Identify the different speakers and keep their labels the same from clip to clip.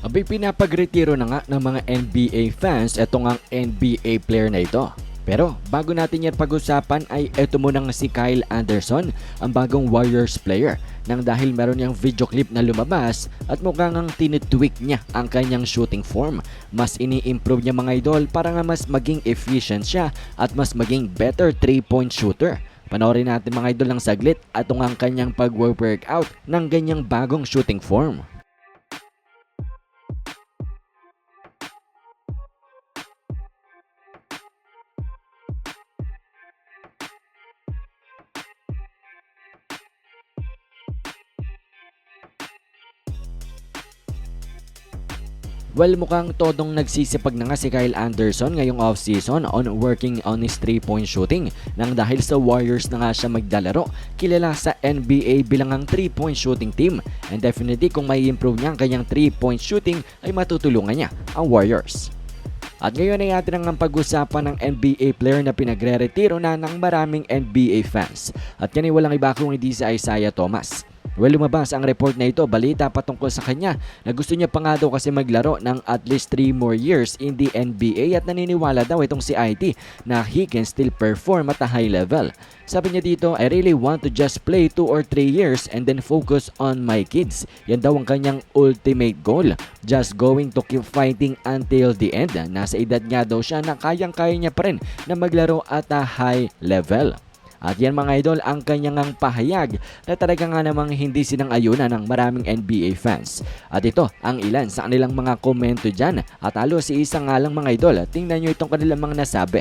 Speaker 1: Abay pinapagretiro na nga ng mga NBA fans itong ang NBA player na ito. Pero bago natin yan pag-usapan ay eto muna nga si Kyle Anderson, ang bagong Warriors player. Nang dahil meron niyang video clip na lumabas at mukhang ang tinitweak niya ang kanyang shooting form. Mas ini-improve niya mga idol para nga mas maging efficient siya at mas maging better 3-point shooter. Panoorin natin mga idol ng saglit at ang kanyang pag-workout ng ganyang bagong shooting form. Well, mukhang todong nagsisipag na nga si Kyle Anderson ngayong offseason on working on his 3-point shooting nang dahil sa Warriors na nga siya magdalaro. Kilala sa NBA bilang ang 3-point shooting team and definitely kung may improve niya ang kanyang 3-point shooting ay matutulungan niya ang Warriors. At ngayon ay atin ang pag-usapan ng NBA player na pinagre-retiro na ng maraming NBA fans. At yan walang iba kung hindi si Isaiah Thomas. Well, lumabas ang report na ito, balita patungkol sa kanya na gusto niya pa nga daw kasi maglaro ng at least 3 more years in the NBA at naniniwala daw itong si IT na he can still perform at a high level. Sabi niya dito, I really want to just play 2 or 3 years and then focus on my kids. Yan daw ang kanyang ultimate goal. Just going to keep fighting until the end. Nasa edad nga daw siya na kayang-kaya niya pa rin na maglaro at a high level. At yan mga idol ang kanyang ang pahayag na talaga nga namang hindi sinang-ayunan ng maraming NBA fans. At ito ang ilan sa kanilang mga komento dyan. At alo si isa nga lang mga idol. Tingnan nyo itong kanilang mga nasabi.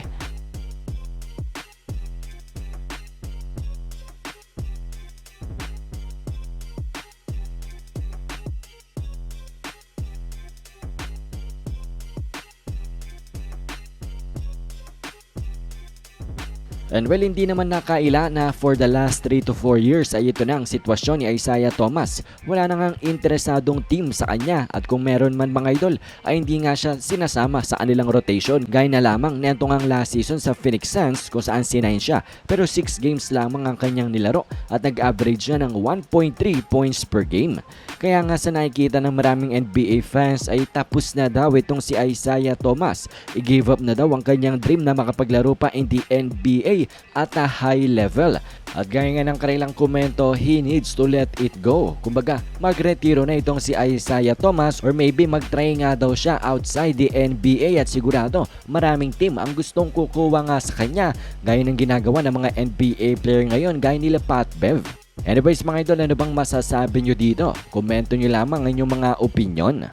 Speaker 1: And well, hindi naman nakaila na for the last 3 to 4 years ay ito na ang sitwasyon ni Isaiah Thomas. Wala na ngang interesadong team sa kanya at kung meron man mga idol ay hindi nga siya sinasama sa kanilang rotation. Gaya na lamang nito ngang last season sa Phoenix Suns kung saan sinayin siya pero 6 games lamang ang kanyang nilaro at nag-average siya ng 1.3 points per game. Kaya nga sa nakikita ng maraming NBA fans ay tapos na daw itong si Isaiah Thomas. I-give up na daw ang kanyang dream na makapaglaro pa in the NBA at a high level. At gaya nga ng kanilang komento, he needs to let it go. Kumbaga, magretiro na itong si Isaiah Thomas or maybe magtry nga daw siya outside the NBA at sigurado maraming team ang gustong kukuha nga sa kanya gaya ng ginagawa ng mga NBA player ngayon gaya nila Pat Bev. Anyways mga idol, ano bang masasabi nyo dito? Komento nyo lamang ang inyong mga opinion.